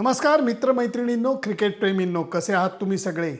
नमस्कार मित्रमैत्रिणींनो क्रिकेट प्रेमींनो कसे आहात तुम्ही सगळे?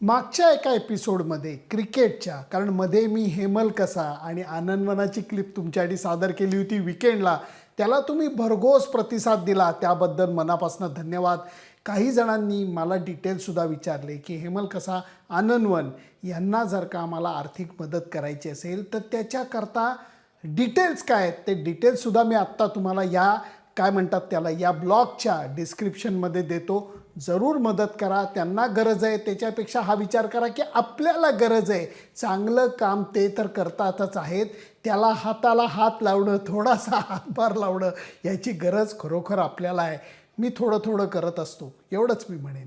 मागच्या एका एपिसोडमध्ये क्रिकेटच्या कारण मध्ये मी हेमल कसा आणि आनंदवनाची क्लिप तुमच्यासाठी सादर केली होती विकेंडला त्याला तुम्ही भरघोस प्रतिसाद दिला. त्याबद्दल मनापासून धन्यवाद. काही जणांनी मला डिटेल्ससुद्धा विचारले की हेमल कसा? आनंदवन यांना जर का आम्हाला आर्थिक मदत करायची असेल तर त्याच्याकरता डिटेल्स काय आहेत? ते डिटेल्ससुद्धा मी आत्ता तुम्हाला या काय म्हणतात त्याला या ब्लॉगच्या डिस्क्रिप्शनमध्ये देतो. जरूर मदत करा त्यांना गरज आहे त्याच्यापेक्षा हा विचार करा की आपल्याला गरज आहे. चांगलं काम ते तर करतातच आहेत. त्याला हाताला हात लावणं थोडासा हातभार लावणं याची गरज खरोखर आपल्याला आहे. मी थोडं थोडं करत असतो एवढंच मी म्हणेन.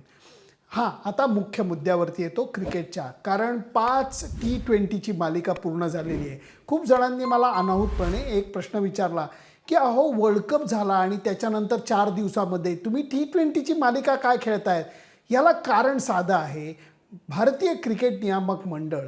हां आता मुख्य मुद्द्यावरती येतो क्रिकेटच्या. कारण पाच टी ट्वेंटीची मालिका पूर्ण झालेली आहे. खूप जणांनी मला अनाहूतपणे एक प्रश्न विचारला की अहो वर्ल्ड कप झाला आणि त्याच्यानंतर चार दिवसामध्ये तुम्ही टी ट्वेंटीची मालिका काय खेळतायत याला कारण साधं आहे भारतीय क्रिकेट नियामक मंडळ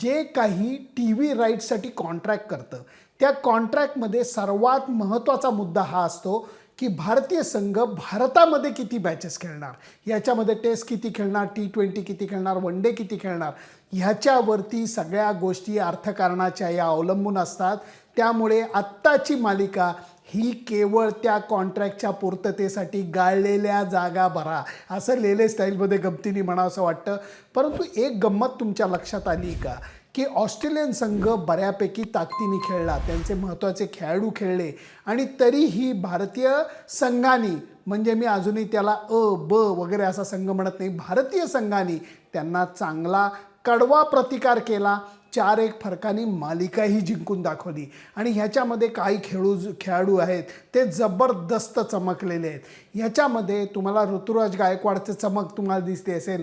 जे काही टी व्ही राईट्ससाठी कॉन्ट्रॅक्ट करतं त्या कॉन्ट्रॅक्टमध्ये सर्वात महत्त्वाचा मुद्दा हा असतो की भारतीय संघ भारतामध्ये किती मॅचेस खेळणार? याच्यामध्ये टेस्ट किती खेळणार? टी ट्वेंटी किती खेळणार? वन डे किती खेळणार? ह्याच्यावरती सगळ्या गोष्टी अर्थकारणाच्या या अवलंबून असतात. त्यामुळे आत्ताची मालिका ही केवळ त्या कॉन्ट्रॅक्टच्या पूर्ततेसाठी गाळलेल्या जागा भरा असं लेले स्टाईलमध्ये गमतीने म्हणावं असं वाटतं. परंतु एक गंमत तुमच्या लक्षात आली का? की ऑस्ट्रेलियन संघ बऱ्यापैकी ताकदीने खेळला. त्यांचे महत्त्वाचे खेळाडू खेळले. आणि तरीही भारतीय संघाने म्हणजे मी अजूनही त्याला अ ब वगैरे असा संघ म्हणत नाही भारतीय संघाने त्यांना चांगला कडवा प्रतिकार केला चार एक फरकाने मालिकाही जिंकून दाखवली. आणि ह्याच्यामध्ये काही खेळू खेळाडू आहेत ते जबरदस्त चमकलेले आहेत. ह्याच्यामध्ये तुम्हाला ऋतुराज गायकवाडचं चमक तुम्हाला दिसते असेल.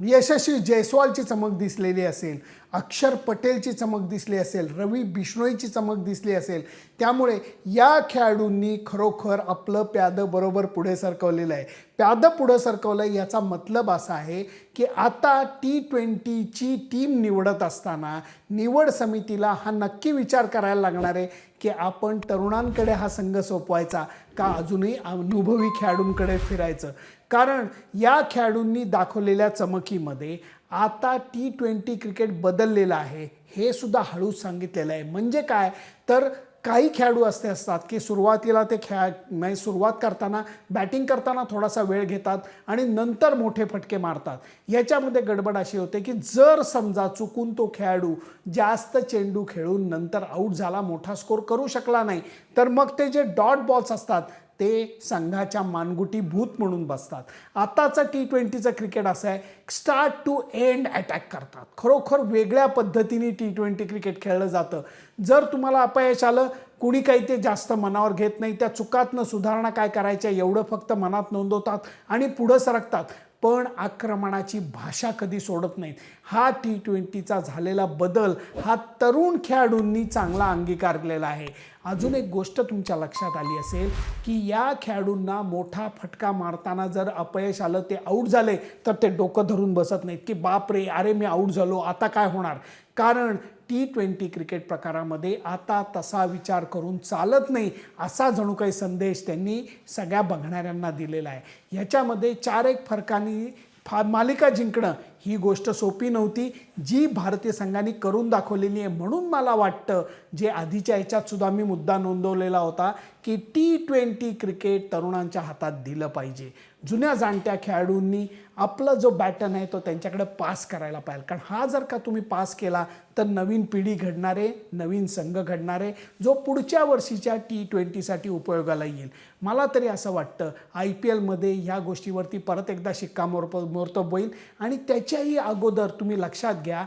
यशस्वी जयस्वालची चमक दिसलेली असेल. अक्षर पटेलची चमक दिसली असेल रवी बिश्नोईची चमक दिसली असेल त्यामुळे या खेळाडूंनी खरोखर आपलं प्यादं बरोबर पुढे सरकवलेलं आहे. प्यादं पुढं सरकवलं आहे याचा मतलब असा आहे की आता टी ट्वेंटीची टीम निवडत असताना निवड समितीला हा नक्की विचार करायला लागणार आहे की आपण तरुणांकडे हा संघ सोपवायचा का अजूनही अनुभवी खेळाडूंकडे फिरायचं? कारण या खेळाडूंनी दाखवलेल्या चमकीमध्ये आता टी ट्वेंटी क्रिकेट बदललेलं आहे. हे सुद्धा हळूच सांगितलेलं आहे. म्हणजे काय? तर काही खेळाडू असे असतात की सुरुवातीला ते खेळा म्हणजे सुरुवात करताना बॅटिंग करताना थोडासा वेळ घेतात आणि नंतर मोठे फटके मारतात. याच्यामध्ये गडबड अशी होते की जर समजा चुकून तो खेळाडू जास्त चेंडू खेळून नंतर आऊट झाला मोठा स्कोर करू शकला नाही तर मग ते जे डॉट बॉल्स असतात ते संघाच्या मानगुटी भूत म्हणून बसतात. आताचं टी ट्वेंटीचं क्रिकेट असं आहे स्टार्ट टू एंड अटॅक करतात. खरोखर वेगळ्या पद्धतीने टी ट्वेंटी क्रिकेट खेळलं जातं. जर तुम्हाला अपयश आलं कुणी काही ते जास्त मनावर घेत नाही त्या चुकातनं सुधारणा काय करायच्या एवढं फक्त मनात नोंदवतात आणि पुढं सरकतात. पण आक्रमणाची भाषा कधी सोडत नाहीत. हा टी ट्वेंटीचा झालेला बदल हा तरुण खेळाडूंनी चांगला अंगीकारलेला आहे. अजून एक गोष्ट तुमच्या लक्षात आली असेल की या खेळाडूंना मोठा फटका मारताना जर अपयश आलं ते आऊट झाले तर ते डोकं धरून बसत नाहीत की बाप रे अरे मी आऊट झालो आता काय होणार? कारण टी ट्वेंटी क्रिकेट प्रकारामध्ये आता तसा विचार करून चालत नाही असा जणू काही संदेश त्यांनी सगळ्या बघणाऱ्यांना दिलेला आहे. ह्याच्यामध्ये चार एक फरकांनी फा मालिका जिंकणं ही गोष्ट सोपी नव्हती. जी भारतीय संघाने करून दाखवलेली आहे म्हणून मला वाटतं जे आधीच्या ह्याच्यात सुद्धा मी मुद्दा नोंदवलेला होता की टी ट्वेंटी क्रिकेट तरुणांच्या हातात दिलं पाहिजे. जुन्या जाणत्या खेळाडूंनी आपला जो बॅटन आहे तो त्यांच्याकडे पास करायला पाहिजे. कारण हा जर का तुम्ही पास केला तर नवीन पिढी घडणारे नवीन संघ घडणारे जो पुढच्या वर्षीच्या टी ट्वेंटीसाठी उपयोगाला येईल. मला तरी असं वाटतं आय पी एलमध्ये ह्या गोष्टीवरती परत एकदा शिक्कामोर्तब मोर्तब होईल. आणि याच्याही अगोदर तुम्ही लक्षात घ्या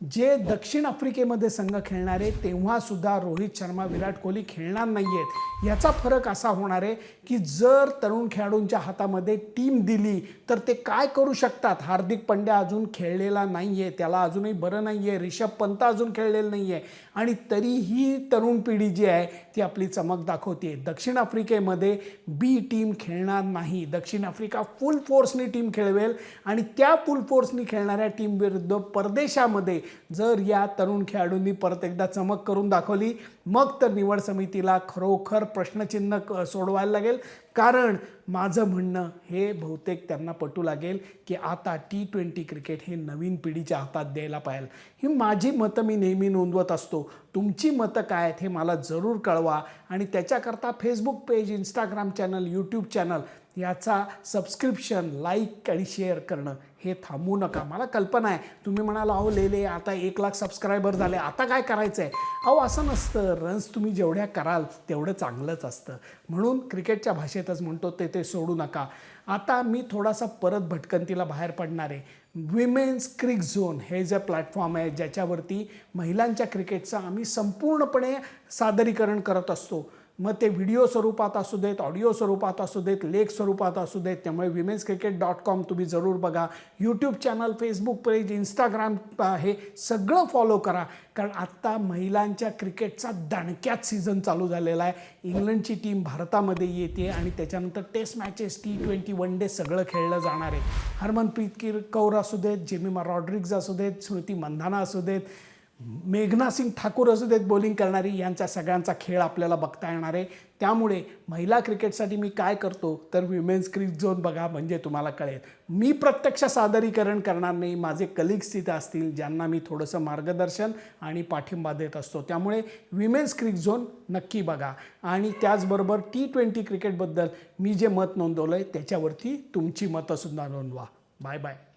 जे दक्षिण आफ्रिकेमध्ये संघ खेळणारे तेव्हासुद्धा रोहित शर्मा विराट कोहली खेळणार नाही आहेत याचा फरक असा होणार आहे की जर तरुण खेळाडूंच्या हातामध्ये टीम दिली तर ते काय करू शकतात? हार्दिक पंड्या अजून खेळलेला नाही आहे त्याला अजूनही बरं नाही आहे रिषभ पंत अजून खेळलेलं नाही आहे आणि तरीही तरुण पिढी जी आहे ती आपली चमक दाखवते दक्षिण आफ्रिकेमध्ये बी टीम खेळणार नाही. दक्षिण आफ्रिका फुल फोर्सनी टीम खेळवेल आणि त्या फुल फोर्सनी खेळणाऱ्या टीमविरुद्ध परदेशामध्ये जर या तरुण खेळाडूंनी परत एकदा चमक करून दाखवली मग तर निवड समितीला खरोखर प्रश्नचिन्ह सोडवायला लागेल. कारण माझं म्हणणं हे बहुतेक त्यांना पटू लागेल की आता टी ट्वेंटी क्रिकेट हे नवीन पिढीच्या हातात द्यायला पाहिजे ही माझी मतं मी नेहमी नोंदवत असतो. तुमची मतं काय आहेत हे मला जरूर कळवा. आणि त्याच्याकरता Facebook page Instagram channel YouTube channel याचा सबस्क्रिप्शन लाईक आणि शेअर करणं हे थांबवू नका. मला कल्पना आहे. तुम्ही म्हणाल अहो लेले आता एक लाख सबस्क्रायबर झाले. आता काय करायचं आहे अहो असं नसतं. रन्स तुम्ही जेवढ्या कराल तेवढं चांगलंच असतं. म्हणून क्रिकेटच्या भाषेतच म्हणतो ते ते सोडू नका. आता मी थोडासा परत भटकंतीला बाहेर पडणार आहे. विमेन्स क्रिक झोन हे जे प्लॅटफॉर्म आहे ज्याच्यावरती महिलांच्या क्रिकेटचं आम्ही संपूर्णपणे सादरीकरण करत असतो. मग ते व्हिडिओ स्वरूपात असू देत ऑडिओ स्वरूपात असू देत लेख स्वरूपात असू देत त्यामुळे विमेन्स क्रिकेट डॉट कॉम तुम्ही जरूर बघा. YouTube channel Facebook page Instagram हे सगळं फॉलो करा. कारण आत्ता महिलांच्या क्रिकेटचा दणक्यात सीझन चालू झालेला आहे. इंग्लंडची टीम भारतामध्ये येते आणि त्याच्यानंतर test matches T twenty one day सगळं खेळलं जाणार आहे. हरमनप्रीत किर कौर असू देत जेमिमा रॉड्रिग्ज असू देत स्मृती मंधाना असू देत मेघनासिंग ठाकूर असू देत बॉलिंग करणारी यांचा सगळ्यांचा खेळ आपल्याला बघता येणार आहे. त्यामुळे महिला क्रिकेटसाठी मी काय करतो तर विमेन्स क्रिक झोन बघा म्हणजे तुम्हाला कळेल. मी प्रत्यक्ष सादरीकरण करणार नाही. माझे कलिग्स तिथं असतील ज्यांना मी थोडंसं मार्गदर्शन आणि पाठिंबा देत असतो. त्यामुळे विमेन्स क्रिक झोन नक्की बघा. आणि त्याचबरोबर टी ट्वेंटी क्रिकेटबद्दल मी जे मत नोंदवलं आहे त्याच्यावरती तुमची मतंसुद्धा नोंदवा. Bye bye